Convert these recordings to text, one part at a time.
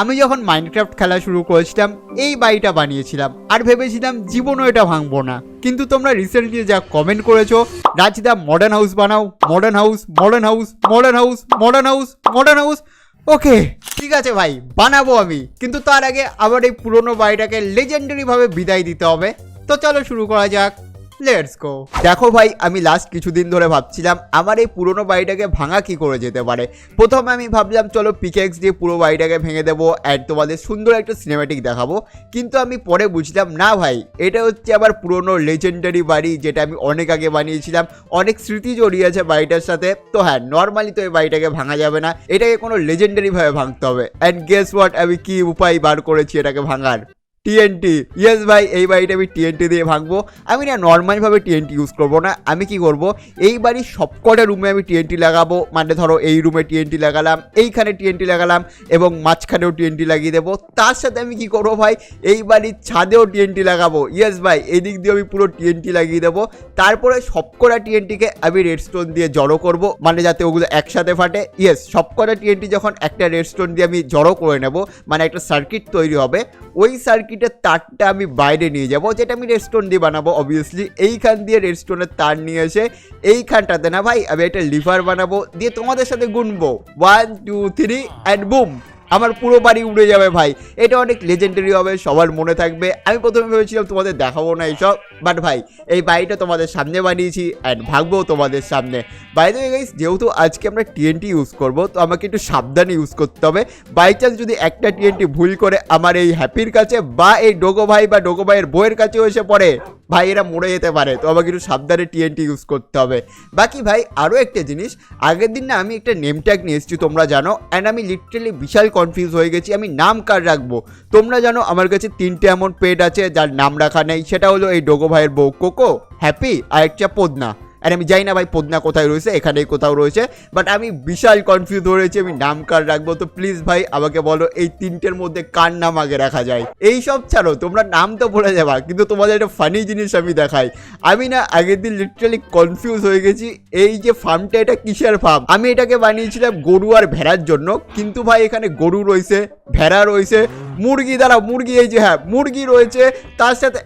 আমি যখন মাইনক্রাফট খেলা শুরু করেছিলাম, এই বাড়িটা বানিয়েছিলাম। আর ভেবেছিলাম জীবনও এটা ভাঙবো না। কিন্তু তোমরা রিসেন্টলি যা কমেন্ট করেছ রাজিদা মডার্ন হাউস বানাও modern house modern house modern house modern house modern house okay ঠিক আছে ভাই, বানাবো আমি। কিন্তু তার আগে আবার এই পুরনো বাড়িটাকে লেজেন্ডারিভাবে বিদায় দিতে হবে। তো চলো শুরু করা যাক। লেটস গো দেখো ভাই, আমি লাস্ট কিছুদিন ধরে ভাবছিলাম, আমার এই পুরনো বাড়িটাকে ভাঙা কি করে যেতে পারে? প্রথমে আমি ভাবলাম, চলো পিকেক্স দিয়ে পুরো বাড়িটাকে ভেঙে দেবো অ্যান্ড তোমাদের সুন্দর একটা সিনেমেটিক দেখাবো। কিন্তু আমি পরে বুঝলাম, না ভাই, এটা হচ্ছে আবার পুরনো লেজেন্ডারি বাড়ি, যেটা আমি অনেক আগে বানিয়েছিলাম, অনেক স্মৃতি জড়িয়ে আছে বাড়িটার সাথে। তো হ্যাঁ নর্মালি তো এই বাড়িটাকে ভাঙা যাবে না, এটাকে কোনো লেজেন্ডারি ভাবে ভাঙতে হবে। অ্যান্ড গেস হোয়াট আমি কি উপায় বার করেছি এটাকে ভাঙার? টিএনটি ইয়েস ভাই এই বাড়িটা আমি টিএনটি দিয়ে ভাঙবো আমি না নর্মালভাবে টিএনটি ইউজ করব না আমি কি করব এই বাড়ির সবকটা রুমে আমি টিএনটি লাগাবো মানে ধরো এই রুমে টিএনটি লাগালাম এইখানে টিএনটি লাগালাম এবং মাঝখানেও টিএনটি লাগিয়ে দেবো তার সাথে আমি কি করব ভাই এই বাড়ির ছাদেও টিএনটি লাগাবো ইয়েস ভাই এই দিক দিয়ে আমি পুরো টিএনটি লাগিয়ে দেবো তারপরে সবকটা টিএনটিকে আমি রেডস্টোন দিয়ে জড়ো করব মানে যাতে ওগুলো একসাথে ফাটে ইয়েস সবকটা টিএনটি যখন একটা রেডস্টোন দিয়ে আমি জড়ো করে নেব মানে একটা সার্কিট তৈরি হবে ওই সার্কিটের তারটা আমি বাইরে নিয়ে যাব, যেটা আমি রেডস্টোন দিয়ে বানাবো অবভিয়াসলি এইখান দিয়ে রেডস্টোনের তার নিয়ে এসে এইখানটাতে না ভাই, আমি একটা লিভার বানাবো, দিয়ে তোমাদের সাথে গুনবো। One two three and boom আমার পুরো বাড়ি উড়ে যাবে ভাই। এটা অনেক লেজেন্ডারি হবে, সবার মনে থাকবে। আমি প্রথমে ভেবেছিলাম তোমাদের দেখাবো না এইসব বাট ভাই, এই বাড়িটা তোমাদের সামনে বানিয়েছি অ্যান্ড ভাগবো তোমাদের সামনে। বাইরে গাইস যেহেতু আজকে আমরা টিএনটি ইউজ করব, তো আমাকে একটু সাবধানে ইউজ করতে হবে। বাই চান্স যদি একটা টিএনটি ভুল করে আমার এই হ্যাপির কাছে বা এই ডোগো ভাই বা ডোগো ভাইয়ের বইয়ের কাছেও এসে পড়ে, ভাই, এরা মরে যেতে পারে। তো আমাকে একটু সাবধানে টিএনটি ইউজ করতে হবে। বাকি ভাই আরও একটা জিনিস, আগের দিন না আমি একটা নেম ট্যাগ নিয়ে এসেছি, তোমরা জানো অ্যান্ড আমি লিটারেলি বিশাল কনফিউজ হয়ে গেছি, আমি নাম কার রাখব? তোমরা জানো আমার কাছে তিনটে এমন পেড আছে যার নাম রাখা নেই, সেটা হলো এই ডোগো ভাইয়ের বউ কোকো, হ্যাপি আর একটা পদ্মা আর আমি জানি না ভাই পদ্মা কোথায় রয়েছে, এখানেই কোথাও রয়েছে বাট আমি বিশাল কনফিউজ হয়ে রয়েছি, আমি নাম কার রাখব, তো প্লিজ ভাই আমাকে বলো, এই তিনটের মধ্যে কার নাম আগে রাখা যায়? এই সব ছাড়ো, তোমরা নাম তো বলে যাবা, কিন্তু তোমাদের একটা ফানি জিনিস আমি দেখাই। আমি না আগের দিন লিটারালি কনফিউজ হয়ে গেছি, এই যে ফার্মটা এটা কিসের ফার্ম আমি এটাকে বানিয়েছিলাম গরু আর ভেড়ার জন্য, কিন্তু ভাই এখানে গরু রয়েছে, ভেড়া রয়েছে, মুরগি দ্বারা মুরগি এই যে হ্যাঁ মুরগি রয়েছে, তার সাথে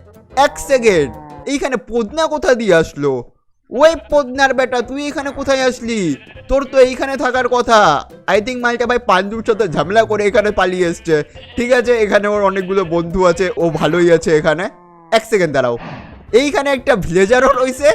এক সেকেন্ড এইখানে পদ্মা কোথা দিয়ে আসলো? ওই পদ্মার বেটা, তুই এখানে কোথায় আসলি? তোর তো এইখানে থাকার কথা। আই থিঙ্ক মালটা ভাই পাঞ্জুর সাথে ঝামেলা করে এখানে পালিয়ে এসছে। ঠিক আছে, এখানে ওর অনেকগুলো বন্ধু আছে, ও ভালোই আছে এখানে। এক সেকেন্ড দাঁড়াও। এইখানে একটা ভিলেজারও রয়েছে।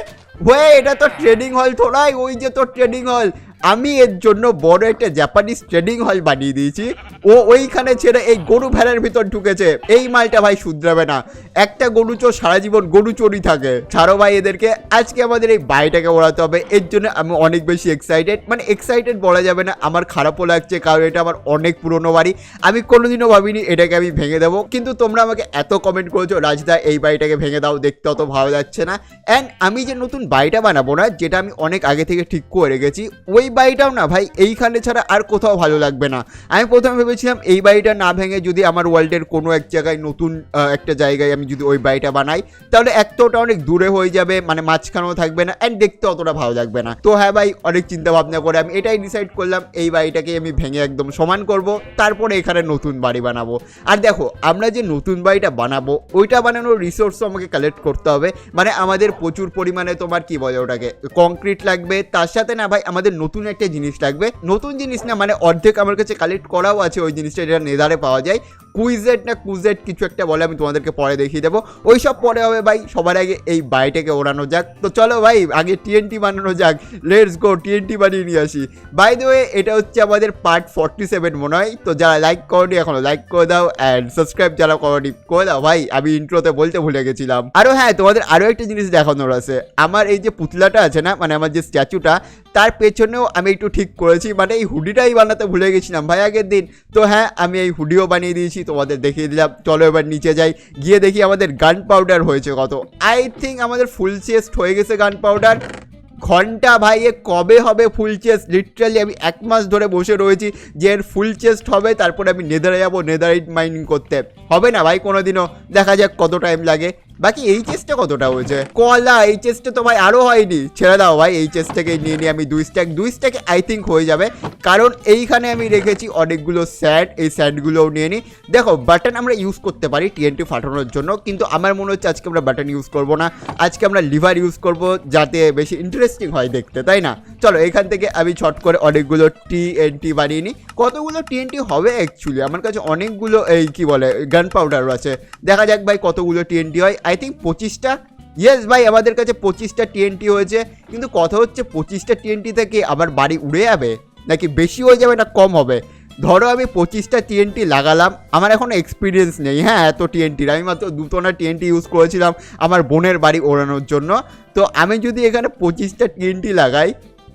ওয়ে, এটা তো ট্রেডিং হল থোড়াই। ওই যে তোর ট্রেডিং হল আমি এর জন্য বড় একটা জাপানিজ ট্রেডিং হল বানিয়ে দিয়েছি। ও ওইখানে ছেড়ে এই গরু ভেড়ার ভিতর ঢুকেছে। এই মালটা ভাই শুধরাবে না। একটা গরু চোর সারা জীবন গরু চোরই থাকে। ছাড়ো ভাই এদেরকে, আজকে আমাদের এই বাড়িটাকে ওড়াতে হবে। এর জন্য আমি অনেক বেশি এক্সাইটেড মানে এক্সাইটেড বলা যাবে না, আমার খারাপও লাগছে, কারণ এটা আমার অনেক পুরনো বাড়ি। আমি কোনোদিনও ভাবিনি এটাকে আমি ভেঙে দেবো। কিন্তু তোমরা আমাকে এত কমেন্ট করেছ, রাজদা, এই বাড়িটাকে ভেঙে দাও, দেখতে অত ভালো যাচ্ছে না। অ্যান্ড আমি যে নতুন বাড়িটা বানাবো না, যেটা আমি অনেক আগে থেকে ঠিক করে রেখেছি, ওই বাড়িটাও না, ভাই, এইখানে ছাড়া আর কোথাও ভালো লাগবে না। আমি প্রথমে ভেবেছিলাম এই বাড়িটা না ভেঙে যদি আমার ওয়ার্ল্ডের কোনো এক জায়গায় নতুন একটা জায়গায় আমি যদি ওই বাড়িটা বানাই, তাহলে এক তো ওটা অনেক দূরে হয়ে যাবে মানে মাঝখানেও থাকবে না অ্যান্ড দেখতে অতটা ভালো লাগবে না। তো হ্যাঁ ভাই, অনেক চিন্তা ভাবনা করে আমি এটাই ডিসাইড করলাম, এই বাড়িটাকে আমি ভেঙে একদম সমান করব, তারপরে এখানে নতুন বাড়ি বানাবো। আর দেখো, আমরা যে নতুন বাড়িটা বানাবো, ওইটা বানানোর রিসোর্সও আমাকে কালেক্ট করতে হবে। মানে আমাদের প্রচুর পরিমাণে তোমার কি বলে ওটাকে কংক্রিট লাগবে, তার সাথে না ভাই, আমাদের নতুন একটা জিনিস লাগবে। নতুন জিনিস না মানে অর্ধেক আমার কাছে কালেক্ট করাও আছে, ওই জিনিসটা যেটা নেদারে পাওয়া যায়। কুইজেট না কুইজেট কিছু একটা বলে, আমি তোমাদেরকে পরে দেখিয়ে দেবো। ওই সব পরে হবে ভাই, সবার আগে এই বাড়িটাকে ওড়ানো যাক। তো চলো ভাই, আগে টিএনটি বানানো যাক। লেটস গো টিএনটি বানিয়ে নিয়ে আসি। বাই দ্য ওয়ে এটা হচ্ছে আমাদের পার্ট ফর্টি সেভেন মনে হয়। তো যারা লাইক করনি, এখনও লাইক করে দাও অ্যান্ড সাবস্ক্রাইব যারা করনি, করে দাও। ভাই, আমি ইন্ট্রোতে বলতে ভুলে গেছিলাম। আরও হ্যাঁ তোমাদের আরও একটা জিনিস দেখানোর আছে। আমার এই যে পুতলাটা আছে না মানে আমার যে স্ট্যাচুটা, তার পেছনেও আমি একটু ঠিক করেছি। মানে এই হুডিটাই বানাতে ভুলে গেছিলাম ভাই আগের দিন। তো হ্যাঁ আমি এই হুডিও বানিয়ে দিয়েছি। তোমাদের দেখিয়ে দিলাম। চলো এবার নিচে যাই। গিয়ে দেখি আমাদের গান পাউডার হয়েছে কত। আই থিঙ্ক আমাদের ফুল চেস্ট হয়ে গেছে গান পাউডার ঘণ্টা ভাই এ কবে হবে ফুল চেস্ট লিটারালি আমি এক মাস ধরে বসে রয়েছি, যে এর ফুল চেস্ট হবে, তারপরে আমি নেদারে যাব নেদারাইট মাইনিং করতে। হবে না ভাই কোনোদিনও, দেখা যাক কত টাইম লাগে। বাকি এই চেসটা কতটা হয়েছে? কলা এই চেসটা তো ভাই আরও হয়নি। ছেড়ে দাও ভাই এই চেস থেকে নিয়ে নিয়ে আমি দুই স্ট্যাক দুই স্ট্যাকে আই থিঙ্ক হয়ে যাবে। কারণ এইখানে আমি রেখেছি অনেকগুলো স্যাড এই স্যাডগুলোও নিয়ে নিই দেখো বাটন আমরা ইউজ করতে পারি টিএনটি ফাটানোর জন্য, কিন্তু আমার মনে হচ্ছে আজকে আমরা বাটন ইউজ করব না। আজকে আমরা লিভার ইউজ করব, যাতে বেশি ইন্টারেস্টিং হয় দেখতে, তাই না? চলো, এখান থেকে আমি ছট করে অনেকগুলো টিএনটি বানিয়ে নিই। কতগুলো টিএনটি হবে অ্যাকচুয়ালি আমার কাছে অনেকগুলো এই কি বলে গান পাউডারও আছে। দেখা যাক ভাই কতগুলো টিএনটি হয়। আই থিঙ্ক পঁচিশটা। ইয়েস ভাই, আমাদের কাছে পঁচিশটা টিএনটি হয়েছে। কিন্তু কথা হচ্ছে, পঁচিশটা টিএনটি থেকে আবার বাড়ি উড়ে যাবে? নাকি বেশি হয়ে যাবে না কম হবে? ধরো আমি পঁচিশটা টিএনটি লাগালাম, আমার এখনও এক্সপিরিয়েন্স নেই। হ্যাঁ এত টিএনটির আমি মাত্র দুটো না টিএনটি ইউজ করেছিলাম আমার বোনের বাড়ি ওড়ানোর জন্য। তো আমি যদি এখানে পঁচিশটা টিএনটি লাগাই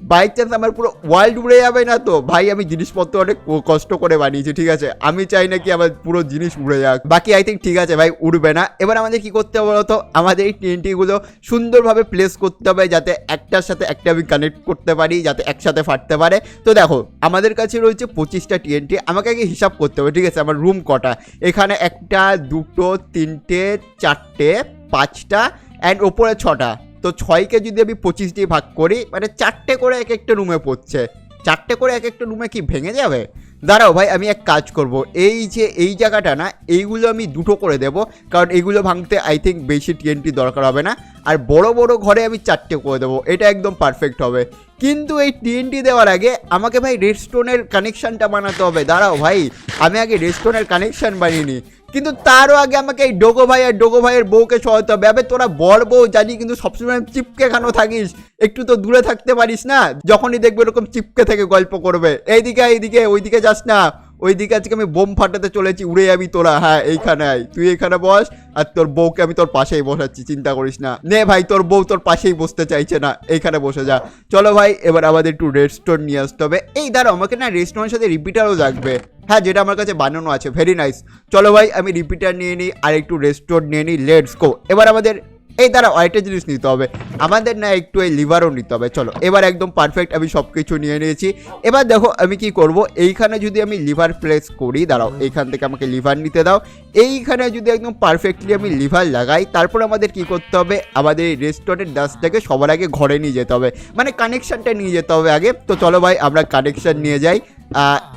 বাই চান্স আমার পুরো ওয়ার্ল্ড উড়ে যাবে না তো? ভাই, আমি জিনিসপত্র অনেক কষ্ট করে বানিয়েছি, ঠিক আছে? আমি চাই না কি আমার পুরো জিনিস উড়ে যাক। বাকি আই থিঙ্ক ঠিক আছে ভাই, উড়বে না। এবার আমাদের কি করতে হবে বলতো? আমাদের এই টিএনটিগুলো সুন্দরভাবে প্লেস করতে হবে যাতে একটার সাথে একটা আমি কানেক্ট করতে পারি, যাতে একসাথে ফাটতে পারে। তো দেখো, আমাদের কাছে রয়েছে পঁচিশটা টিএনটি। আমাকে আগে হিসাব করতে হবে, ঠিক আছে? আমার রুম কটা? এখানে একটা, দুটো, তিনটে, চারটে, পাঁচটা অ্যান্ড ওপরে ছটা। তো ছয়কে যদি আমি পঁচিশ দিয়ে ভাগ করি মানে চারটে করে এক একটা রুমে পড়ছে। চারটে করে এক একটা রুমে কি ভেঙে যাবে? দাঁড়াও ভাই, আমি এক কাজ করব। এই যে এই জায়গাটা না, এইগুলো আমি দুটো করে দেব, কারণ এইগুলো ভাঙতে আই থিঙ্ক বেশি টিএনটি দরকার হবে না। আর বড় বড় ঘরে আমি চারটে করে দেবো, এটা একদম পারফেক্ট হবে। কিন্তু এই টিএনটি দেওয়ার আগে আমাকে ভাই রেডস্টোনের কানেকশানটা বানাতে হবে। দাঁড়াও ভাই, আমি আগে রেডস্টোনের কানেকশান বানিয়ে নিই। কিন্তু তারও আগে আমাকে এই ডোগো ভাই আর ডোগো ভাইয়ের বউকে সহায়তে হবে। আবে, তোরা বড় বউ জানি, কিন্তু সবসময় চিপকে খানো থাকিস? একটু তো দূরে থাকতে পারিস না? যখনই দেখবে এরকম চিপকে থেকে গল্প করবে। এইদিকে এইদিকে ওইদিকে যাস না। ওইদিকে আজকে আমি বোম ফাটাতে চলেছি, উড়ে যাবি তোরা। হ্যাঁ এইখানে তুই এখানে বস, আর তোর বউকে আমি তোর পাশেই বসাচ্ছি, চিন্তা করিস না। নে ভাই, তোর বউ তোর পাশেই বসতে চাইছে না। এইখানে বসে যা। চলো ভাই, এবার আমাদের একটু রেস্টোর নিয়ে আসতে হবে। এই দাঁড়াও, আমাকে না রেস্টোরেন্টের সাথে রিপিটারও লাগবে। হ্যাঁ যেটা আমার কাছে বানানো আছে ভেরি নাইস চলো ভাই, আমি রিপিটার নিয়ে নিই আর একটু রেস্টোর নিয়ে নিই লেটস গো এবার আমাদের এই দ্বারা আরেকটা জিনিস নিতে হবে। আমাদের না একটু এই লিভারও নিতে হবে। চলো, এবার একদম পারফেক্ট আমি সব কিছু নিয়ে নিয়েছি। এবার দেখো আমি কি করব, এইখানে যদি আমি লিভার প্লেস করি, দাঁড়াও, এইখান থেকে আমাকে লিভার নিতে দাও। এইখানে যদি একদম পারফেক্টলি আমি লিভার লাগাই, তারপর আমাদের কি করতে হবে, আমাদের এই রেস্টুরেন্টের ডাস্টটাকে সবার আগে ঘরে নিয়ে যেতে হবে। মানে কানেকশানটা নিয়ে যেতে হবে আগে। তো চলো ভাই, আমরা কানেকশান নিয়ে যাই।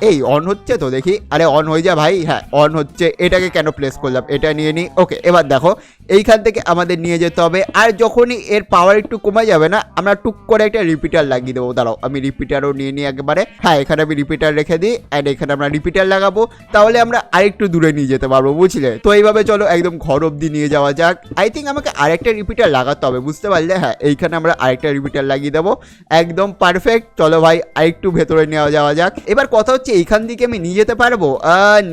এই অন হচ্ছে তো দেখি। আরে অন হয়ে যা ভাই হ্যাঁ অন হচ্ছে। এটাকে কেন প্লেস করলাম? এটা নিয়ে নিই ওকে এবার দেখো, এইখান থেকে আমাদের নিয়ে যেতে হবে। আর যখনই এর পাওয়ার একটু কমে যাবে না, আমরা টুক করে একটা রিপিটার লাগিয়ে দেবো। দাঁড়াও, আমি রিপিটারও নিয়ে নিই একবারে। হ্যাঁ এখানে আমি রিপিটার রেখে দিই অ্যান্ড এখানে আমরা রিপিটার লাগাবো। তাহলে আমরা আরেকটু দূরে নিয়ে যেতে পারব, বুঝলে? তো এইভাবে চলো, একদম ঘর অবধি নিয়ে যাওয়া যাক। আই থিঙ্ক আমাকে আরেকটা রিপিটার লাগাতে হবে, বুঝতে পারলে? হ্যাঁ এইখানে আমরা আরেকটা রিপিটার লাগিয়ে দেবো। একদম পারফেক্ট চলো ভাই, আরেকটু ভেতরে নেওয়া যাওয়া যাক। এবার কথা হচ্ছে, এইখান থেকে আমি নিয়ে যেতে পারব?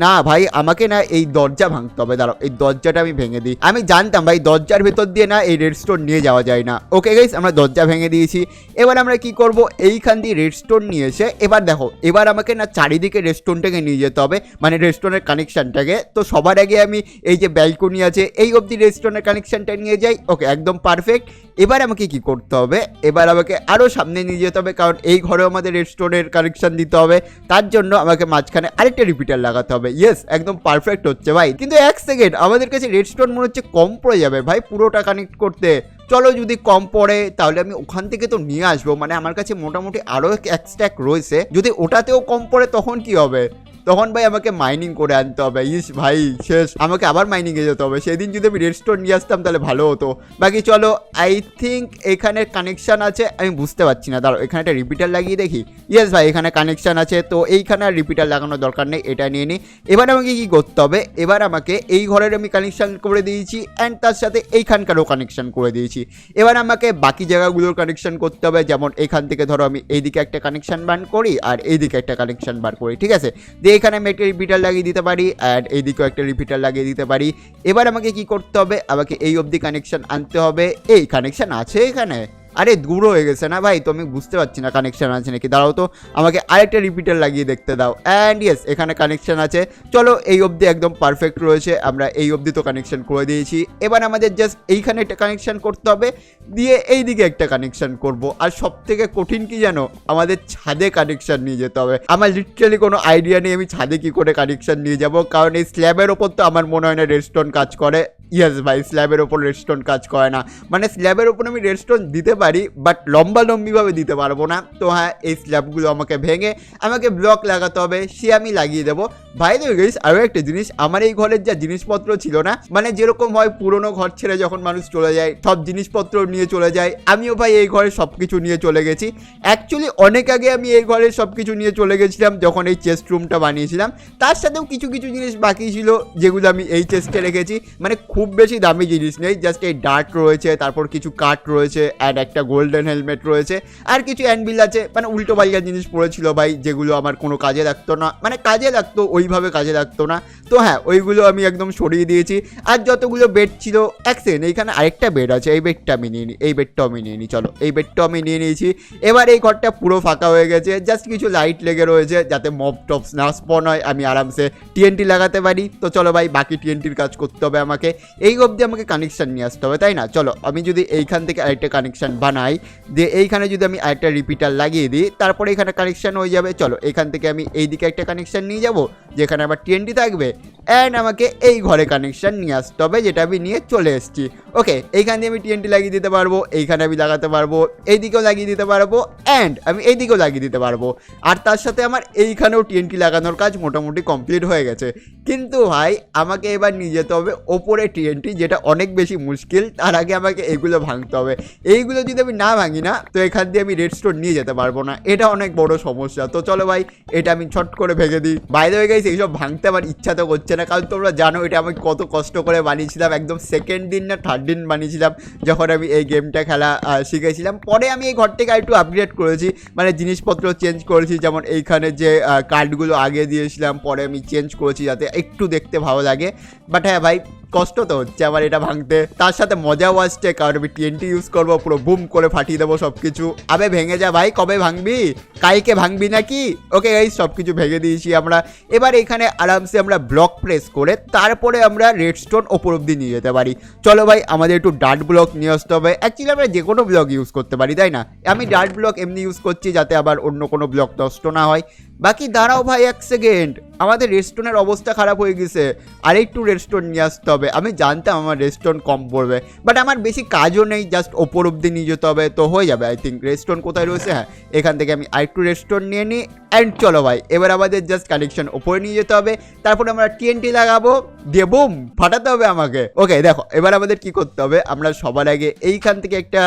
না ভাই, আমাকে না এই দরজা ভাঙতে হবে। দাঁড়াও, এই দরজাটা আমি ভেঙে দিই। আমি জানতাম ভাই, দরজার ভেতর দিয়ে না, এই রেড স্টোন নিয়ে যাওয়া যায় না। ওকে গাইস আমরা দরজা ভেঙে দিয়েছি। এবার আমরা কি করব? এইখান দিয়ে রেড স্টোন নিয়ে এসে, এবার দেখো, এবার আমাকে না চারিদিকে রেড স্টোনটাকে নিয়ে যেতে হবে মানে রেড স্টোনের কানেকশানটাকে তো সবার আগে আমি এই যে ব্যালকনি আছে, এই অবধি রেস্টোনের কানেকশানটা নিয়ে যাই। ওকে একদম পারফেক্ট এবার আমাকে কি করতে হবে? এবার আমাকে আরও সামনে নিয়ে যেতে হবে, কারণ এই ঘরেও আমাদের রেস্টোরেন্টের কানেকশন দিতে হবে। তার জন্য আমাকে মাঝখানে আরেকটা রিপিটার লাগাতে হবে। ইয়েস একদম পারফেক্ট হচ্ছে ভাই। কিন্তু এক সেকেন্ড আমাদের কাছে রেডস্টোন মনে হচ্ছে কম পড়ে যাবে। ভাই, পুরোটা কানেক্ট করতে। চলো যদি কম পড়ে, তাহলে আমি ওখান থেকে তো নিয়ে আসব। মানে আমার কাছে মোটামুটি আরও এক স্ট্যাক রয়েছে। যদি ওটাতেও কম পড়ে, তখন কি হবে? তখন ভাই আমাকে মাইনিং করে আনতে হবে। ইস ভাই, শেষ। আমাকে আবার মাইনিংয়ে যেতে হবে। সেদিন যদি আমি রেডস্টোন নিয়ে আসতাম তাহলে ভালো হতো। বাকি চলো আই থিঙ্ক এখানে কানেকশান আছে। আমি বুঝতে পারছি না। দাঁড়াও, এখানে একটা রিপিটার লাগিয়ে দেখি। ইয়েস ভাই, এখানে কানেকশান আছে। তো এইখানে আর রিপিটার লাগানোর দরকার নেই। এটা নিয়ে নিই এবার আমাকে কি করতে হবে? এবার আমাকে এই ঘরের আমি কানেকশান করে দিয়েছি অ্যান্ড তার সাথে এইখানকারও কানেকশান করে দিয়েছি। এবার আমাকে বাকি জায়গাগুলোর কানেকশান করতে হবে। যেমন এখান থেকে ধরো আমি এইদিকে একটা কানেকশান বার করি আর এইদিকে একটা কানেকশান বার করি। ঠিক আছে? দিয়ে এখানে আমি একটা রিপিটার লাগিয়ে দিতে পারি অ্যান্ড এইদিকেও একটা রিপিটার লাগিয়ে দিতে পারি। এবার আমাকে কি করতে হবে? আমাকে এই অবধি কানেকশান আনতে হবে। এই কানেকশান আছে এখানে। আরে দূর হয়ে গেছে না ভাই, তো আমি বুঝতে পারছি না কানেকশন আছে নাকি। দাঁড়াও তো, আমাকে আরেকটা রিপিটার লাগিয়ে দেখতে দাও। অ্যান্ড ইয়েস এখানে কানেকশন আছে। চলো, এই অবধি একদম পারফেক্ট রয়েছে। আমরা এই অবধি তো কানেকশন করে দিয়েছি। এবার আমাদের জাস্ট এইখানে একটা কানেকশন করতে হবে। দিয়ে এই দিকে একটা কানেকশন করব। আর সব থেকে কঠিন কি জানো? আমাদের ছাদে কানেকশন নিয়ে যেতে হবে। আমার লিটারালি কোনো আইডিয়া নেই আমি ছাদে কি করে কানেকশন নিয়ে যাব। কারণ এই স্ল্যাবের ওপর তো আমার মনে হয় না রেস্টন কাজ করে। ইয়েস ভাই স্ল্যাবের ওপর রেস্টোন কাজ করে না। মানে স্ল্যাবের ওপর আমি রেস্টোন দিতে পারি বাট লম্বা লম্বিভাবে দিতে পারব না। তো হ্যাঁ এই স্ল্যাবগুলো আমাকে ভেঙে আমাকে ব্লক লাগাতে হবে, সে আমি লাগিয়ে দেবো। ভাই গেছিস আরও একটা জিনিস, আমার এই ঘরের যা জিনিসপত্র ছিল না মানে যেরকম হয় পুরনো ঘর ছেড়ে যখন মানুষ চলে যায়, সব জিনিসপত্র নিয়ে চলে যায়, আমিও ভাই এই ঘরে সব কিছু নিয়ে চলে গেছি। অ্যাকচুয়ালি অনেক আগে আমি এই ঘরের সব কিছু নিয়ে চলে গেছিলাম, যখন এই চেস্ট রুমটা বানিয়েছিলাম। তার সাথেও কিছু কিছু জিনিস বাকি ছিল, যেগুলো আমি এই চেস্টে রেখেছি। মানে খুব বেশি দামি জিনিস নেই জাস্ট এই ডার্ট রয়েছে, তারপর কিছু কাঠ রয়েছে অ্যান্ড একটা গোল্ডেন হেলমেট রয়েছে, আর কিছু অ্যান্ডবিল আছে। মানে উল্টো পাল্টা জিনিস পড়েছিল ভাই, যেগুলো আমার কোনো কাজে লাগতো না। মানে কাজে লাগতো, ওইভাবে কাজে লাগতো না। তো হ্যাঁ ওইগুলো আমি একদম সরিয়ে দিয়েছি। আর যতগুলো বেড ছিল, এক সেকেন্ড এইখানে আরেকটা বেড আছে, এই বেডটা আমি নিয়ে নিই এই বেডটাও আমি নিয়ে নিই চলো। এই বেডটাও আমি নিয়ে নিয়েছি। এবার এই ঘরটা পুরো ফাঁকা হয়ে গেছে জাস্ট কিছু লাইট লেগে রয়েছে, যাতে মপ টপস না স্পন হয়, আমি আরামসে টিএনটি লাগাতে পারি। তো চলো ভাই, বাকি টিএনটির কাজ করতে হবে আমাকে। এই অবধি আমাকে কানেকশান নিয়ে আসতে হবে, তাই না? চলো, আমি যদি এইখান থেকে আরেকটা কানেকশান বানাই, দিয়ে এইখানে যদি আমি আরেকটা রিপিটার লাগিয়ে দিই, তারপরে এখানে কানেকশান হয়ে যাবে। চলো, এখান থেকে আমি এইদিকে একটা কানেকশান নিয়ে যাব, যেখানে আবার টিএনটি থাকবে। অ্যান্ড আমাকে এই ঘরে কানেকশান নিয়ে আসতে হবে, যেটা আমি নিয়ে চলে এসেছি। ওকে এইখান দিয়ে আমি টিএনটি লাগিয়ে দিতে পারব, এইখানে আমি লাগাতে পারব, এইদিকেও লাগিয়ে দিতে পারব অ্যান্ড আমি এইদিকেও লাগিয়ে দিতে পারব। আর তার সাথে আমার এইখানেও টিএনটি লাগানোর কাজ মোটামুটি কমপ্লিট হয়ে গেছে। কিন্তু ভাই, আমাকে এবার নিয়ে যেতে হবে ওপরে টিএনটি যেটা অনেক বেশি মুশকিল, তার আগে আমাকে এইগুলো ভাঙতে হবে। এইগুলো যদি আমি না ভাঙি না, তো এখান দিয়ে আমি রেড স্টোর নিয়ে যেতে পারব না। এটা অনেক বড় সমস্যা। তো চলো ভাই, এটা আমি ছট করে ভেঙে দিই। বাইরে হয়ে গেছে এইসব ভাঙতে আমার ইচ্ছা তো করছে না কারণ তোমরা জানো, এটা আমি কত কষ্ট করে বানিয়েছিলাম। একদম সেকেন্ড দিন না থার্ড দিন বানিয়েছিলাম, যখন আমি এই গেমটা খেলা শিখেছিলাম। পরে আমি এই ঘরটিকে একটু আপগ্রেড করেছি মানে জিনিসপত্র চেঞ্জ করেছি, যেমন এইখানে যে কার্ডগুলো আগে দিয়েছিলাম, পরে আমি চেঞ্জ করেছি যাতে একটু দেখতে ভালো লাগে। বাট হ্যাঁ ভাই কষ্ট তো হচ্ছে আমার এটা ভাঙতে। তার সাথে মজাও আসছে, কারণ আমি টিএনটি ইউজ করব, পুরো বুম করে ফাটিয়ে দেবো সব কিছু আবে ভেঙে যা ভাই, কবে ভাঙবি? কাইকে ভাঙবি নাকি? ওকে এই সব কিছু ভেঙে দিয়েছি আমরা। এবার এখানে আরামসে আমরা ব্লক প্রেস করে তারপরে আমরা রেড স্টোন ওপর অব্দি নিয়ে যেতে পারি। চলো ভাই, আমাদের একটু ডার্ট ব্লক নিয়ে আসতে হবে। অ্যাকচুয়ালি আমরা যে কোনো ব্লক ইউজ করতে পারি, তাই না? আমি ডার্ট ব্লক এমনি ইউজ করছি যাতে আবার অন্য কোনো ব্লক নষ্ট না হয়। বাকি দাঁড়াও ভাই এক সেকেন্ড আমাদের রেস্টুরেন্টের অবস্থা খারাপ হয়ে গেছে। আরেকটু রেস্টুরেন্ট নিয়ে আসতে হবে। আমি জানতাম আমার রেস্টুরেন্ট কম পড়বে। বাট আমার বেশি কাজও নেই জাস্ট ওপর অব্দি নিয়ে যেতে হবে। তো হয়ে যাবে আই থিঙ্ক রেস্টুরেন্ট কোথায় রয়েছে? হ্যাঁ এখান থেকে আমি আরেকটু রেস্টুরেন্ট নিয়ে নিই। অ্যান্ড চলো ভাই, এবার আমাদের জাস্ট কানেকশন ওপরে নিয়ে যেতে হবে। তারপরে আমরা টিএনটি লাগাবো। দিয়ে বুম ফাটাতে হবে আমাকে। ওকে দেখো, এবার আমাদের কি করতে হবে? আমরা সবার আগে এইখান থেকে একটা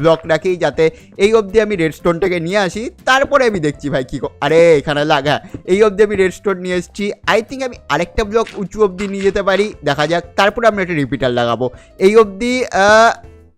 ব্লক রাখি যাতে এই অবধি আমি রেডস্টোনটাকে নিয়ে আসি। তারপরে আমি দেখছি ভাই কি আরে, এখানে লাগা এই অবধি আমি রেডস্টোন নিয়ে এসেছি। আই থিঙ্ক আমি আরেকটা ব্লক উঁচু অবধি নিয়ে যেতে পারি। দেখা যাক, তারপরে আমরা একটা রিপিটার লাগাবো। এই অবধি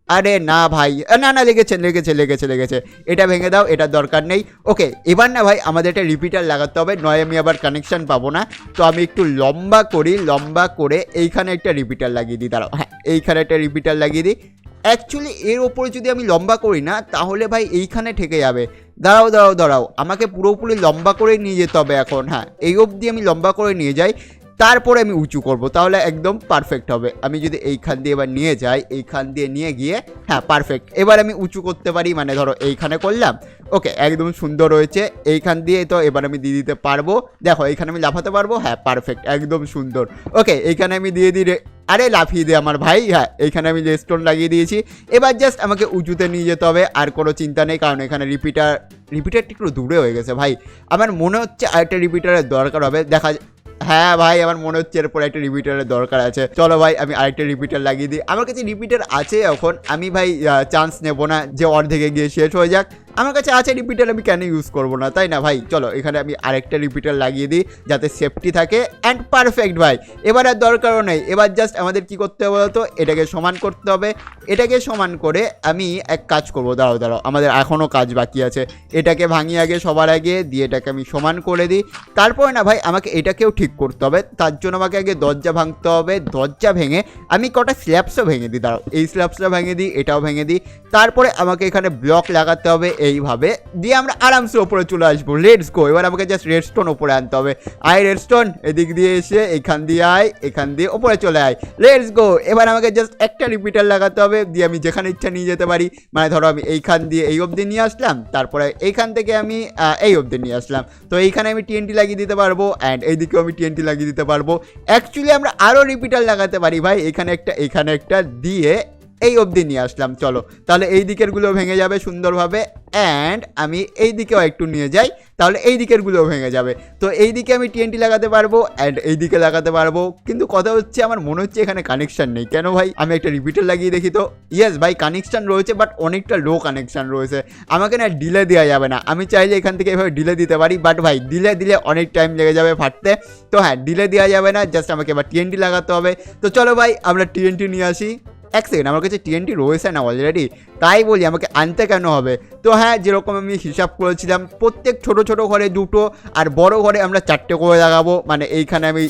আরে না ভাই না না, লেগেছে লেগেছে লেগেছে লেগেছে। এটা ভেঙে দাও, এটা দরকার নেই। ওকে এবার না ভাই, আমাদের একটা রিপিটার লাগাতে হবে, নয় আমি আবার কানেকশন পাবো না। তো আমি একটু লম্বা করি, লম্বা করে এইখানে একটা রিপিটার লাগিয়ে দিই। দাঁড়াও হ্যাঁ এইখানে একটা রিপিটার লাগিয়ে দিই। অ্যাকচুয়ালি এর ওপরে যদি আমি লম্বা করি না, তাহলে ভাই এইখানে ঠেকে যাবে। দাঁড়াও দাঁড়াও দাঁড়াও। আমাকে পুরোপুরি লম্বা করে নিয়ে যেতে হবে এখন। হ্যাঁ এই অবধি আমি লম্বা করে নিয়ে যাই। তারপরে আমি উঁচু করব, তাহলে একদম পারফেক্ট হবে। আমি যদি এইখান দিয়ে এবার নিয়ে যাই, এইখান দিয়ে নিয়ে গিয়ে হ্যাঁ পারফেক্ট এবার আমি উঁচু করতে পারি মানে ধরো এইখানে করলাম, ওকে, একদম সুন্দর হয়েছে। এইখান দিয়ে তো এবার আমি দিয়ে দিতে পারব। দেখো, এইখানে আমি লাফাতে পারব হ্যাঁ পারফেক্ট একদম সুন্দর। ওকে, এইখানে আমি দিয়ে দিই আরে লাফিয়ে দে আমার ভাই হ্যাঁ এইখানে আমি রেস্টোন লাগিয়ে দিয়েছি। এবার জাস্ট আমাকে উঁচুতে নিয়ে যেতে হবে, আর কোনো চিন্তা নেই, কারণ এখানে রিপিটার রিপিটারটা একটু দূরে হয়ে গেছে ভাই। আমার মনে হচ্ছে আরেকটা রিপিটারের দরকার হবে, দেখা হ্যাঁ ভাই, আমার মনে হচ্ছে এরপর একটা রিপিটারের দরকার আছে। চলো ভাই, আমি আরেকটা রিপিটার লাগিয়ে দিই। আমার কাছে রিপিটার আছে এখন, আমি ভাই চান্স নেব না যে অর্ধেকে গিয়ে শেষ হয়ে যাক। আমার কাছে আছে রিপিটার আমি কেন ইউজ করব না? তাই না ভাই? চলো, এখানে আমি আরেকটা রিপিটার লাগিয়ে দিই, যাতে সেফটি থাকে অ্যান্ড পারফেক্ট ভাই। এবার আর দরকারও নেই। এবার জাস্ট আমাদের কি করতে হবে বলতো? এটাকে সমান করতে হবে। এটাকে সমান করে আমি এক কাজ করব। দাঁড়াও দাঁড়াও, আমাদের এখনও কাজ বাকি আছে। এটাকে ভাঙি আগে, সবার আগে, দিয়ে এটাকে আমি সমান করে দিই। তারপরে না ভাই, আমাকে এটাকেও ঠিক করতে হবে। তার জন্য আমাকে আগে দরজা ভাঙতে হবে। দরজা ভেঙে আমি কটা স্ল্যাবসও ভেঙে দিই। দাঁড়াও, এই স্ল্যাবসটা ভেঙে দিই, এটাও ভেঙে দিই। তারপরে আমাকে এখানে ব্লক লাগাতে হবে এইভাবে। দিয়ে আমরা আরামসে ওপরে চলে আসব। লেটস গো এবার আমাকে জাস্ট রেডস্টোন ওপরে আনতে হবে। আয় রেডস্টোন এদিক দিয়ে এসে এখান দিয়ে আয়, এখান দিয়ে ওপরে চলে আয়। লেটস গো এবার আমাকে জাস্ট একটা রিপিটার লাগাতে হবে, দিয়ে আমি যেখানে ইচ্ছা নিয়ে যেতে পারি। মানে ধরো আমি এইখান দিয়ে এই অবধি নিয়ে আসলাম, তারপরে এইখান থেকে আমি এই অবধি নিয়ে আসলাম। তো এইখানে আমি টিএনটি লাগিয়ে দিতে পারব অ্যান্ড এইদিকেও আমি টিএনটি লাগিয়ে দিতে পারব। অ্যাকচুয়ালি আমরা আরও রিপিটার লাগাতে পারি ভাই। এখানে একটা এখানে একটা, দিয়ে এই অবধি নিয়ে আসলাম, চলো। তাহলে এই দিকেরগুলো ভেঙে যাবে সুন্দরভাবে অ্যান্ড আমি এই দিকেও একটু নিয়ে যাই, তাহলে এই দিকেরগুলোও ভেঙে যাবে। তো এই দিকে আমি টিএনটি লাগাতে পারব অ্যান্ড এই দিকে লাগাতে পারব। কিন্তু কথা হচ্ছে, আমার মনে হচ্ছে এখানে কানেকশান নেই। কেন ভাই? আমি একটা রিপিটার লাগিয়ে দেখি তো। ইয়েস ভাই কানেকশন রয়েছে বাট অনেকটা লো কানেকশন রয়েছে। আমাকে না ডিলে দেওয়া যাবে না। আমি চাইলে এখান থেকে এভাবে ডিলে দিতে পারি বাট ভাই ডিলে দিলে অনেক টাইম লেগে যাবে ফাটতে। তো হ্যাঁ ডিলে দেওয়া যাবে না জাস্ট আমাকে এবার টিএনটি লাগাতে হবে। তো চলো ভাই, আমরা টিএনটি নিয়ে আসি। এক সেকেন্ড আমার কাছে টিএনটি রয়েছে না অলরেডি তাই বলি আমাকে আনতে কেন হবে? তো হ্যাঁ যেরকম আমি হিসাব করেছিলাম, প্রত্যেক ছোট ছোট ঘরে দুটো আর বড় ঘরে আমরা চারটে করে লাগাবো। মানে এইখানে আমি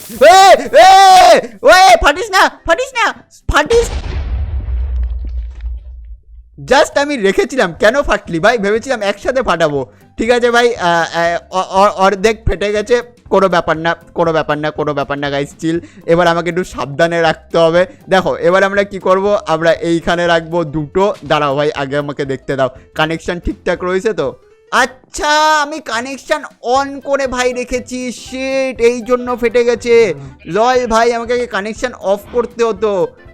ফাটিস না ফাটিস না, ফাটিস জাস্ট আমি রেখেছিলাম, কেন ফাটলি? ভাই, ভেবেছিলাম একসাথে ফাটাবো। ঠিক আছে ভাই অর্ধেক ফেটে গেছে। কোনো ব্যাপার না, কোনো ব্যাপার না, কোনো ব্যাপার না গাইস চিল এবার আমাকে একটু সাবধানে রাখতে হবে। দেখো, এবার আমরা কি করব? আমরা এইখানে রাখব দুটো। দাঁড়াও ভাই, আগে আমাকে দেখতে দাও। কানেকশান ঠিকঠাক রয়েছে তো? আচ্ছা আমি কানেকশান অন করে ভাই রেখেছি। শিট এই জন্য ফেটে গেছে। লল ভাই, আমাকে কানেকশান অফ করতে হতো।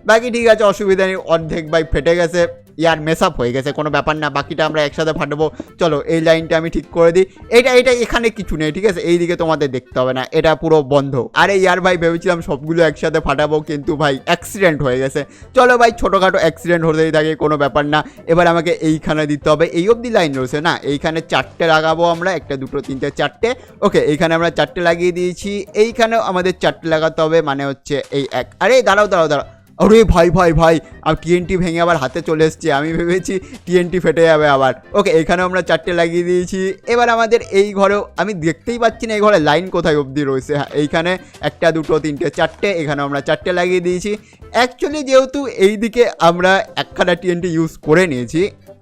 বাকি ঠিক আছে, অসুবিধা নেই, অর্ধেক ভাই ফেটে গেছে। ইয়ার মেস আপ হয়ে গেছে, কোনো ব্যাপার না, বাকিটা আমরা একসাথে ফাটাবো চলো, এই লাইনটা আমি ঠিক করে দিই। এটা এটা এখানে কিছু নেই, ঠিক আছে? এইদিকে তোমাদের দেখতে হবে না, এটা পুরো বন্ধ। আরে ইয়ার ভাই, ভেবেছিলাম সবগুলো একসাথে ফাটাবো, কিন্তু ভাই অ্যাক্সিডেন্ট হয়ে গেছে। চলো ভাই, ছোটোখাটো অ্যাক্সিডেন্ট হতেই থাকে, কোনো ব্যাপার না। এবার আমাকে এইখানে দিতে হবে, এই অবধি লাইন রয়েছে না? এইখানে চারটে লাগাবো আমরা, একটা, দুটো, তিনটে, চারটে। ওকে, এইখানে আমরা চারটে লাগিয়ে দিয়েছি। এইখানেও আমাদের চারটে লাগাতে হবে মানে হচ্ছে এই এক। আরে, দাঁড়াও দাঁড়াও দাঁড়াও। আরে ভাই ভাই ভাই আর টিএনটি ভেঙে আবার হাতে চলে এসছে, আমি ভেবেছি টিএনটি ফেটে যাবে আবার। ওকে এখানেও আমরা চারটে লাগিয়ে দিয়েছি। এবার আমাদের এই ঘরেও, আমি দেখতেই পাচ্ছি না এই ঘরে লাইন কোথায় অবধি রয়েছে। হ্যাঁ এইখানে একটা, দুটো, তিনটে, চারটে এখানেও আমরা চারটে লাগিয়ে দিয়েছি। অ্যাকচুয়ালি যেহেতু এই দিকে আমরা একখানা টিএনটি ইউজ করে নিয়েছি,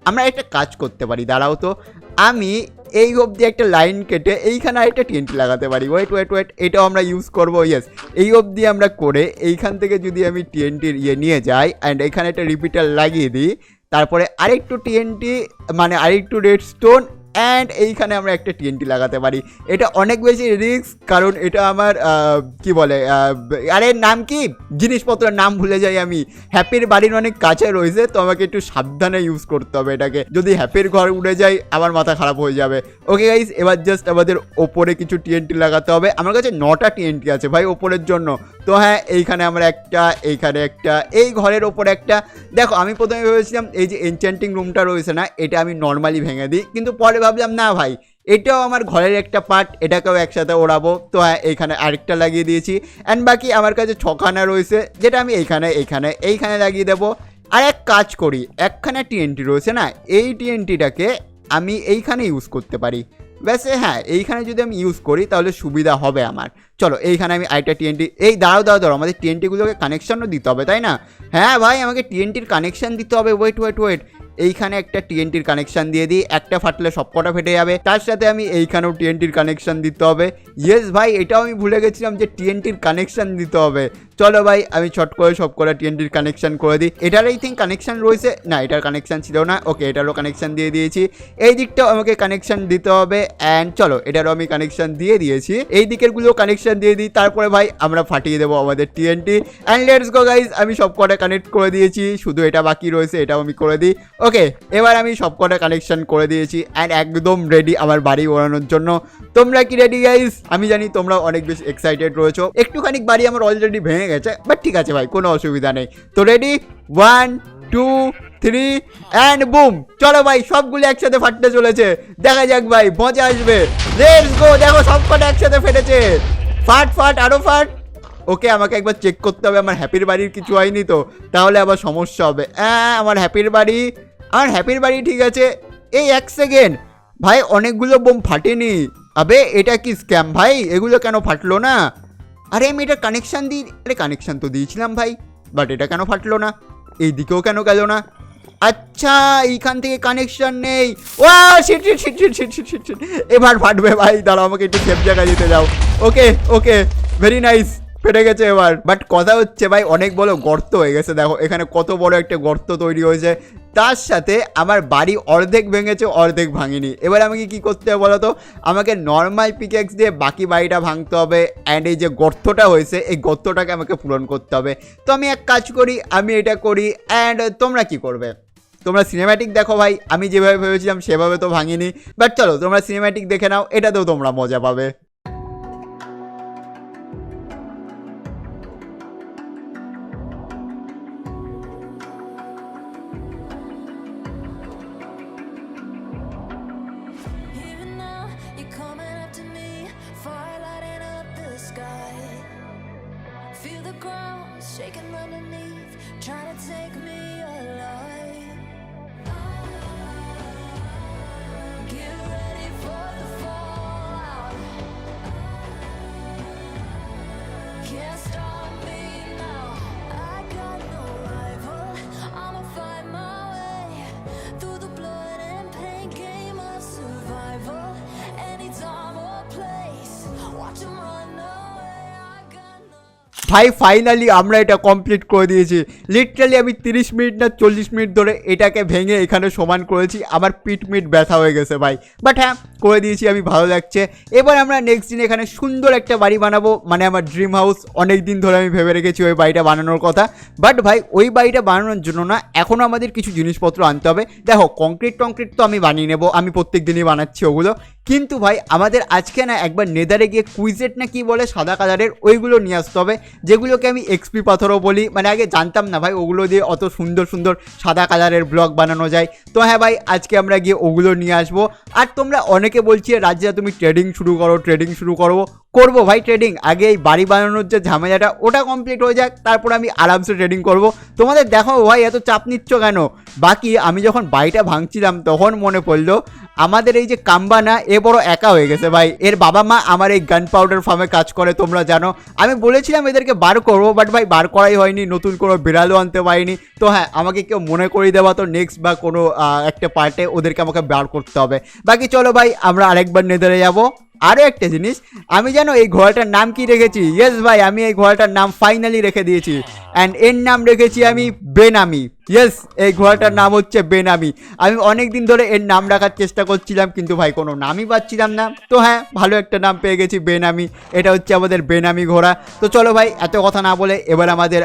আমরা একটা কাজ করতে পারি, দাঁড়াও তো। আমি এই অবধি একটা লাইন কেটে এইখানে আরেকটা টেন্ট লাগাতে পারি। ওয়েট ওয়েট ওয়েট এটাও আমরা ইউজ করব ইয়েস এই অবধি আমরা করে এইখান থেকে যদি আমি টিএনটির ইয়ে নিয়ে যাই অ্যান্ড এখানে একটা রিপিটার লাগিয়ে দিই, তারপরে আরেকটু টিএনটি মানে আরেকটু রেড স্টোন অ্যান্ড এইখানে আমরা একটা টিএনটি লাগাতে পারি। এটা অনেক বেশি রিস্ক কারণ এটা আমার কি বলে আরে নাম কি? জিনিসপত্রের নাম ভুলে যাই আমি। হ্যাপির বাড়ির অনেক কাছে রয়েছে, তো আমাকে একটু সাবধানে ইউজ করতে হবে এটাকে। যদি হ্যাপির ঘর উড়ে যায় আমার মাথা খারাপ হয়ে যাবে। ওকে গাইস এবার জাস্ট আমাদের ওপরে কিছু টিএনটি লাগাতে হবে। আমার কাছে নটা টিএনটি আছে ভাই ওপরের জন্য। তো হ্যাঁ এইখানে আমরা একটা, এইখানে একটা, এই ঘরের ওপরে একটা। দেখো, আমি প্রথমে ভেবেছিলাম এই যে এনচ্যান্টিং রুমটা রয়েছে না, এটা আমি নর্মালি ভেঙে দিই। কিন্তু পরে ভাবলাম, না ভাই, এটাও আমার ঘরের একটা পার্ট এটাকেও একসাথে ওড়াবো। তো হ্যাঁ এইখানে আরেকটা লাগিয়ে দিয়েছি। অ্যান্ড বাকি আমার কাছে ছখানা রয়েছে, যেটা আমি এইখানে এইখানে এইখানে লাগিয়ে দেবো। আর এক কাজ করি, একখানে টিএনটি রয়েছে না, এই টিএনটিটাকে আমি এইখানে ইউজ করতে পারি। ব্যাসে হ্যাঁ এইখানে যদি আমি ইউজ করি, তাহলে সুবিধা হবে আমার। চলো, এইখানে আমি আইটা টিএনটি এই দাঁড়াও দাঁড়াও দাঁড়াও, আমাদের টিএনটিগুলোকে কানেকশনও দিতে হবে, তাই না? হ্যাঁ ভাই, আমাকে টিএনটির কানেকশন দিতে হবে ওয়েট ওয়েট ওয়েট এইখানে একটা টিএনটির কানেকশন দিয়ে দিই। একটা ফাটলে সবকটা ফেটে যাবে। তার সাথে আমি এইখানেও টিএনটির কানেকশন দিতে হবে। ইয়েস ভাই, এটাও আমি ভুলে গেছিলাম যে টিএনটির কানেকশন দিতে হবে। চলো ভাই, আমি ছট করে সব করে টিএনটির কানেকশন করে দিই। এটার এই থিঙ্ক কানেকশন রয়েছে? না, এটার কানেকশন ছিল না। ওকে এটারও কানেকশন দিয়ে দিয়েছি। এই দিকটাও আমাকে কানেকশন দিতে হবে। অ্যান্ড চলো, এটারও আমি কানেকশন দিয়ে দিয়েছি। এই দিকেরগুলো কানেকশন দিয়ে দিই। তারপরে ভাই, আমরা ফাটিয়ে দেবো আমাদের TNT and let's go guys আমি সব কটা কানেক্ট করে দিয়েছি। শুধু এটা বাকি রয়েছে, এটাও আমি করে দিই। ওকে এবার আমি সব কটা কানেকশন করে দিয়েছি। অ্যান্ড একদম রেডি আমার বাড়ি ওড়ানোর জন্য। তোমরা কি রেডি গাইজ আমি জানি তোমরা অনেক বেশি এক্সাইটেড রয়েছো। একটুখানি বাড়ি আমার অলরেডি ভেঙে গেছে বাট ঠিক আছে ভাই, কোনো অসুবিধা নেই। তো ready one two three and boom চলো ভাই, সবগুলো একসাথে ফাটতে চলেছে। দেখা যাক ভাই, মজা আসবে। লেটস গো দেখো একসাথে ফেটেছে। ফাট ফাট, আরও ফাট। ওকে, আমাকে একবার চেক করতে হবে, আমার হ্যাপির বাড়ির কিছু হয়নি তো। তাহলে আবার সমস্যা হবে। হ্যাঁ আমার হ্যাপির বাড়ি, আমার হ্যাপির বাড়ি ঠিক আছে। এই এক সেকেন্ড ভাই, অনেকগুলো বোম ফাটেনি। আবে, এটা কি স্ক্যাম ভাই? এগুলো কেন ফাটলো না? আরে আমি এটা কানেকশান দিই আরে কানেকশান তো দিয়েছিলাম ভাই বাট এটা কেন ফাটলো না? এই দিকেও কেন গেল না? আচ্ছা এইখান থেকে কানেকশন নেই। ও এবার ফাটবে ভাই দাঁড়া আমাকে একটু সেফ জায়গায় যেতে যাও ওকে ওকে ভেরি নাইস ফেটে গেছে এবার। বাট কথা হচ্ছে ভাই, অনেক বড় গর্ত হয়ে গেছে, দেখো, এখানে কত বড় একটা গর্ত তৈরি হয়েছে। তার সাথে আমার বাড়ি অর্ধেক ভেঙেছে, অর্ধেক ভাঙিনি। এবার আমাকে কি করতে হবে বলো তো? আমাকে নর্মাল পিকেক্স দিয়ে বাকি বাড়িটা ভাঙতে হবে অ্যান্ড এই যে গর্তটা হয়েছে, এই গর্তটাকে আমাকে পূরণ করতে হবে। তো আমি এক কাজ করি, আমি এটা করি অ্যান্ড তোমরা কি করবে? তোমরা সিনেম্যাটিক দেখো ভাই, আমি যেভাবে ভেবেছিলাম সেভাবে তো ভাঙিনি। বাট চলো, তোমরা সিনেম্যাটিক দেখে নাও, এটাতেও তোমরা মজা পাবে। ভাই ফাইনালি আমরা এটা কমপ্লিট করে দিয়েছি। লিটারালি আমি তিরিশ মিনিট না চল্লিশ মিনিট ধরে এটাকে ভেঙে এখানে সমান করেছি। আমার পিট মিট ব্যথা হয়ে গেছে ভাই। বাট হ্যাঁ করে দিয়েছি, আমি ভালো লাগছে। এবার আমরা নেক্সট দিন এখানে সুন্দর একটা বাড়ি বানাবো। মানে আমার ড্রিম হাউস অনেক দিন ধরে আমি ভেবে রেখেছি ওই বাড়িটা বানানোর কথা। বাট ভাই, ওই বাড়িটা বানানোর জন্য না এখনও আমাদের কিছু জিনিসপত্র আনতে হবে। দেখো কংক্রিট টংক্রিট তো আমি বানিয়ে নেব। আমি প্রত্যেক দিনই বানাচ্ছি ওগুলো। কিন্তু ভাই, আমাদের আজকে না একবার নেদারে গিয়ে কুইজেট না কি বলে সাদা কালারের ওইগুলো নিয়ে আসতে হবে, যেগুলোকে আমি এক্সপি পাথরও বলি। মানে আগে জানতাম না ভাই, ওগুলো দিয়ে অত সুন্দর সুন্দর সাদা কালারের ব্লগ বানানো যায়। তো হ্যাঁ ভাই, আজকে আমরা গিয়ে ওগুলো নিয়ে আসব। আর তোমরা অনেকে বলছি, রাজ্যে তুমি ট্রেডিং শুরু করো ট্রেডিং শুরু করব করব ভাই ট্রেডিং আগে এই বাড়ি বানানোর যে ঝামেলাটা, ওটা কমপ্লিট হয়ে যাক, তারপর আমি আরামসে ট্রেডিং করব। তোমাদের দেখো ভাই, এত চাপ নিচ্ছ কেন? বাকি আমি যখন বাড়িটা ভাঙছিলাম, তখন মনে পড়ল, আমাদের এই যে কাম্বানা, এ বড় একা হয়ে গেছে ভাই। এর বাবা মা আমার এই গান পাউডার ফার্মে কাজ করে, তোমরা জানো। আমি বলেছিলাম এদেরকে বার করব বাট ভাই বার করাই হয়নি, নতুন কোনো বিড়ালও আনতে পারিনি। তো হ্যাঁ আমাকে কেউ মনে করিয়ে দেওয়া তো নেক্সট বা কোনো একটা পার্টে ওদেরকে আমাকে বার করতে হবে। বাকি চলো ভাই, আমরা আরেকবার নেদারে যাব। আরও একটা জিনিস, আমি যেন এই ঘোড়াটার নাম কি রেখেছি? ইয়েস ভাই, আমি এই ঘোড়াটার নাম ফাইনালি রেখে দিয়েছি। অ্যান্ড এর নাম রেখেছি আমি বেনামি। ইয়েস এই ঘোড়াটার নাম হচ্ছে বেনামি। আমি অনেক দিন ধরে এর নাম রাখার চেষ্টা করছিলাম, কিন্তু ভাই কোনো নামই পাচ্ছিলাম না। তো হ্যাঁ ভালো একটা নাম পেয়ে গেছি, বেনামি। এটা হচ্ছে আমাদের বেনামি ঘোড়া। তো চলো ভাই, এত কথা না বলে এবার আমাদের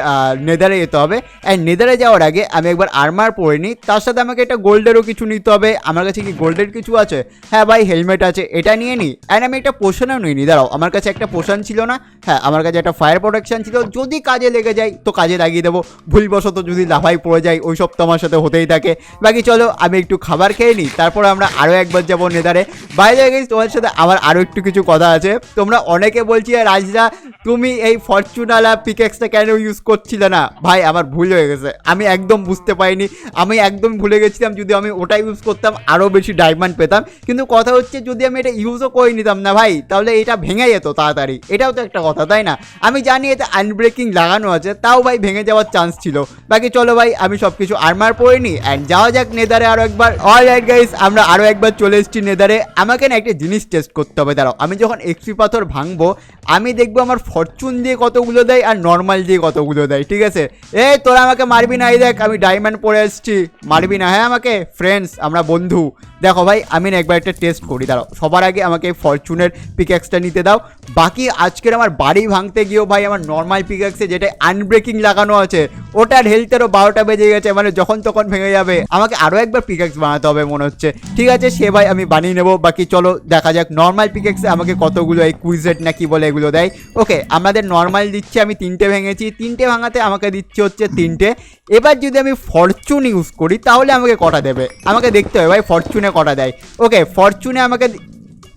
নেদারে যেতে হবে। অ্যান্ড নেদারে যাওয়ার আগে আমি একবার আর্মার পরে নিই। তার সাথে আমাকে একটা গোল্ডেরও কিছু নিতে হবে। আমার কাছে কি গোল্ডের কিছু আছে? হ্যাঁ ভাই হেলমেট আছে। এটা নিয়ে নিই। অ্যান্ড আমি একটা পোশনও নিই নি দাঁড়াও, আমার কাছে একটা পোশন ছিল না। হ্যাঁ আমার কাছে একটা ফায়ার প্রোটেকশন ছিল। যদি কাজে লেগে যায়, তো কাজে লাগিয়ে দেবো। ভুলবশত যদি লাফাই পড়ে যায় ওই সব তো আমার সাথে হতেই থাকে। বাকি চলো, আমি একটু খাবার খেয়ে নিই, তারপর আমরা আরও একবার যাব নেদারে। বাইরে গেছি তোমার সাথে আমার আরও একটু কিছু কথা আছে। তোমরা অনেকে বলছি রাজদা, তুমি এই ফরচুনালা পিকেক্সটা কেন ইউজ করছিলে না? ভাই, আমার ভুল হয়ে গেছে। আমি একদম বুঝতে পারিনি। আমি একদম ভুলে গেছিলাম, যদি আমি ওটা ইউজ করতাম আরও বেশি ডায়মন্ড পেতাম। কিন্তু কথা হচ্ছে, যদি আমি এটা ইউজও করে নিতাম না ভাই, তাহলে এটা ভেঙে যেত তাড়াতাড়ি। এটাও তো একটা কথা, তাই না? আমি জানি এতে আনব্রেকিং লাগানো আছে, তাও ভাই, ভেঙে যাওয়ার চান্স ছিল। বাকি চলো ভাই, আমি সব কিছু আর্মার পরে নিই। অ্যান্ড যাওয়া যাক নেদারে আরও একবার। অল রাইট গাইস আমরা আরও একবার চলে এসেছি নেদারে। আমাকে না একটা জিনিস টেস্ট করতে হবে, দাঁড়াও। আমি যখন এক্সপি পাথর ভাঙবো, আমি দেখব আমার ফরচুন দিয়ে কতগুলো দেয় আর নর্মাল দিয়ে কতগুলো দেয়, ঠিক আছে? এ তোরা আমাকে মারবি না, এই দেখ, আমি ডায়মন্ড পরে এসেছি। মারবি না হ্যাঁ আমাকে? ফ্রেন্ডস আমরা বন্ধু। দেখো ভাই, আমি না একবার একটা টেস্ট করি, দাঁড়াও। সবার আগে আমাকে ফরচুনের পিক্যাক্সটা নিতে দাও। বাকি আজকের আমার বাড়ি ভাঙতে গিয়েও ভাই, আমার নর্মাল পিক্যাক্সে যেটা আনব্রেকিং লাগানো আছে। ওটার হেলথেরও বারোটা বেজে গেছে মানে যখন তখন ভেঙে যাবে। আমাকে আরও একবার পিক্যাক্স বানাতে হবে, মনে হচ্ছে। ঠিক আছে, সে ভাই, আমি বানিয়ে নেব। বাকি চলো, দেখা যাক। নর্মাল পিক্যাক্সে আমাকে কতগুলো এই কুইজেট না কি বলে এগুলো দেয়। ওকে আমাদের নর্মাল দিচ্ছে, আমি তিনটে ভেঙেছি। তিনটে ভাঙাতে আমাকে দিচ্ছে হচ্ছে তিনটে। এবার যদি আমি ফরচুন ইউজ করি, তাহলে আমাকে কটা দেবে? আমাকে দেখতে হবে ভাই ফরচুনে কটা দেয়। ওকে ফরচুনে আমাকে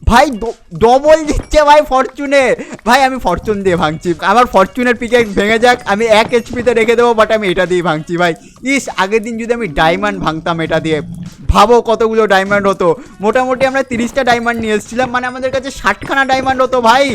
ভাই ডবল দিচ্ছে ভাই ফরচুনে ভাই, আমি ফরচুন দিয়ে ভাঙছি। আমার ফরচুনের পিকে ভেঙে যাক, আমি এক এইচপিতে রেখে দেবো বাট আমি এটা দিয়ে ভাঙছি ভাই। ইস, আগের দিন যদি আমি ডায়মন্ড ভাঙতাম এটা দিয়ে, ভাবো কতগুলো ডায়মন্ড হতো। মোটামুটি আমরা তিরিশটা ডায়মন্ড নিয়ে এসেছিলাম মানে আমাদের কাছে ষাটখানা ডায়মন্ড হতো ভাই।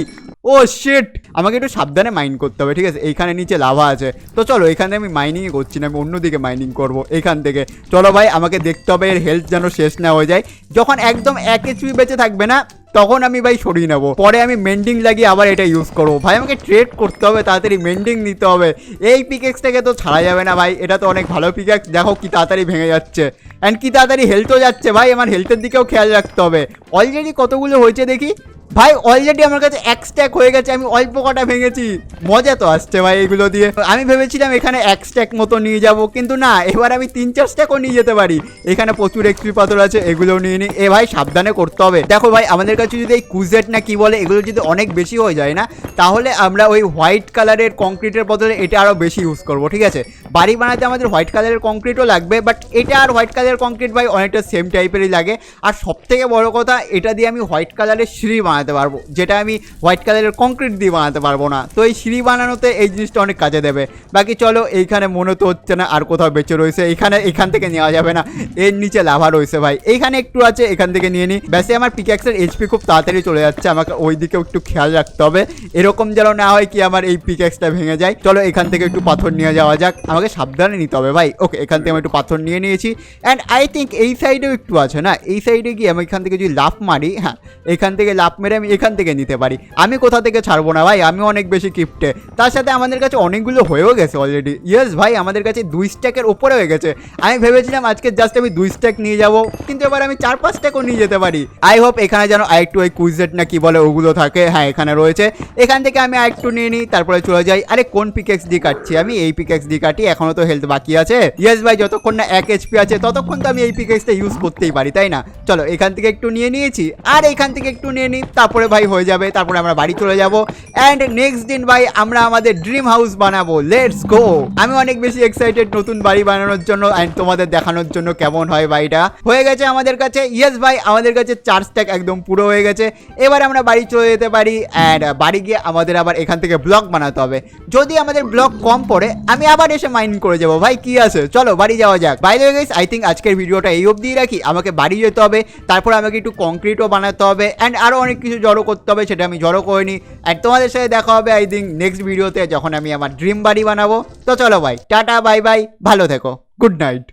ও শিট আমাকে একটু সাবধানে মাইন করতে হবে, ঠিক আছে? এইখানে নিচে লাভা আছে। তো চলো, এখানে আমি মাইনিংই করছি না, আমি অন্যদিকে মাইনিং করব, এখান থেকে। চলো ভাই, আমাকে দেখতে হবে, এর হেলথ যেন শেষ না হয়ে যায়। যখন একদম এক এইচপি বেঁচে থাকবে না, তখন আমি ভাই সরিয়ে নেব। পরে আমি মেন্ডিং লাগিয়ে আবার এটা ইউজ করব। ভাই, আমাকে ট্রেড করতে হবে, তাড়াতাড়ি মেন্ডিং নিতে হবে। এই পিকেক্সটাকে তো ছাড়া যাবে না ভাই, এটা তো অনেক ভালো পিকেক্স দেখো কি তাড়াতাড়ি ভেঙে যাচ্ছে। অ্যান্ড কি তাড়াতাড়ি হেলথও যাচ্ছে ভাই, আমার হেলথের দিকেও খেয়াল রাখতে হবে। অলরেডি কতগুলো হয়েছে দেখি? ভাই অলরেডি আমার কাছে এক স্ট্যাক হয়ে গেছে, আমি অল্প কটা ভেঙেছি। মজা তো আসছে ভাই এগুলো দিয়ে। আমি ভেবেছিলাম এখানে এক স্ট্যাক মতো নিয়ে যাব, কিন্তু না, এবার আমি তিন, চার স্ট্যাকও নিয়ে যেতে পারি। এখানে প্রচুর এক্সপি পাথর আছে, এগুলোও নিয়ে নিই এ ভাই, সাবধানে করতে হবে। দেখো ভাই, আমাদের কাছে যদি এই কুজেট না কি বলে, এগুলো যদি অনেক বেশি হয়ে যায় না, তাহলে আমরা ওই হোয়াইট কালারের কংক্রিটের বদলে এটা আরও বেশি ইউজ করব, ঠিক আছে? বাড়ি বানাতে আমাদের হোয়াইট কালারের কংক্রিটও লাগবে বাট এটা আর হোয়াইট কালারের কংক্রিট ভাই, অনেকটা সেম টাইপেরই লাগে। আর সব থেকে বড় কথা, এটা দিয়ে আমি হোয়াইট কালারের সিঁড়ি বানাতে পারব। যেটা আমি হোয়াইট কালারের কংক্রিট দিয়ে বানাতে পারব না। তো এই সিঁড়ি বানানোতে এই জিনিসটা অনেক কাজে দেবে। বাকি চলো, এইখানে মনে তো হচ্ছে না আর কোথাও বেঁচে রয়েছে। এখানে এখান থেকে নেওয়া যাবে না। এর নিচে লাভা রয়েছে ভাই। এইখানে একটু আছে, এখান থেকে নিয়ে নিই ব্যাসে আমার পিক্যাক্সের এইচপি খুব তাড়াতাড়ি চলে যাচ্ছে। আমাকে ওই দিকেও একটু খেয়াল রাখতে হবে। এরকম যেন না হয় কি আমার এই পিক্যাক্সটা ভেঙে যায়। চলো, এখান থেকে একটু পাথর নিয়ে যাওয়া যাক। আমাকে সাবধানে নিতে হবে ভাই। ওকে, এখান থেকে আমি একটু পাথর নিয়ে নিয়েছি। অ্যান্ড আই থিঙ্ক এই সাইডেও একটু আছে না? এই সাইডে গিয়ে আমি এখান থেকে যদি লাফ মারি হ্যাঁ এখান থেকে লাফ মেরে আমি এখান থেকে নিতে পারি। আমি কোথা থেকে ছাড়বো না ভাই? আমি অনেক বেশি কিপ্টে তার সাথে আমাদের কাছে অনেকগুলো হয়েও গেছে অলরেডি ইয়েস ভাই, আমাদের কাছে দুই স্ট্যাকের ওপরে হয়ে গেছে। আমি ভেবেছিলাম আজকে জাস্ট আমি দুই স্ট্যাক নিয়ে যাব, কিন্তু এবার আমি চার, পাঁচ স্ট্যাকও নিয়ে যেতে পারি। আই হোপ এখানে যেন আরেকটু ওই কুইজেট না কি বলে ওগুলো থাকে। হ্যাঁ এখানে রয়েছে। এখান থেকে আমি আরেকটু নিয়ে নিই, তারপরে চলে যাই। আরে, কোন পিকেক্স দিয়ে কাটছি আমি? এই পিকেক্স দিয়ে কাটি, এখনও তো হেলথ বাকি আছে। ইয়েস ভাই, যতক্ষণ না এক এইচপি আছে, ততক্ষণ তো আমি এই পিকেক্সটা ইউজ করতেই পারি, তাই না? চলো, এখান থেকে একটু নিয়ে নিয়েছি। আর এখান থেকে একটু নিয়ে নিই তারপরে ভাই হয়ে যাবে, তারপরে আমরা বাড়ি চলে যাব। অ্যান্ড নেক্সট দিন ভাই আমরা আমাদের ড্রিম হাউস বানাবো। লেটস গো আমি অনেক বেশি এক্সাইটেড নতুন বাড়ি বানানোর জন্য অ্যান্ড তোমাদের দেখানোর জন্য কেমন হয় বাড়িটা। হয়ে গেছে আমাদের কাছে। ইয়েস ভাই, আমাদের কাছে চার স্ট্যাক একদম পুরো হয়ে গেছে। এবার আমরা বাড়ি চলে যেতে পারি অ্যান্ড বাড়ি গিয়ে আমাদের আবার এখান থেকে ব্লক বানাতে হবে। যদি আমাদের ব্লক কম পড়ে, আমি আবার এসে মাইন্ড করে যাব। ভাই, কি আছে? চলো, বাড়ি যাওয়া যাক। বাইরে গেছ আই থিঙ্ক আজকের ভিডিওটা এই অবধি রাখি। আমাকে বাড়ি যেতে হবে। তারপর আমাকে একটু কংক্রিটও বানাতে হবে। অ্যান্ড আরও অনেক কিছু জড়ো করতে হবে, সেটা আমি জড়ো করে নিই অ্যান্ড তোমাদের সাথে দেখা হবে আই থিঙ্ক নেক্সট ভিডিওতে যখন আমি আমার ড্রিম বাড়ি বানাবো। তো চলো ভাই, টাটা বাই বাই ভালো থেকো। Good night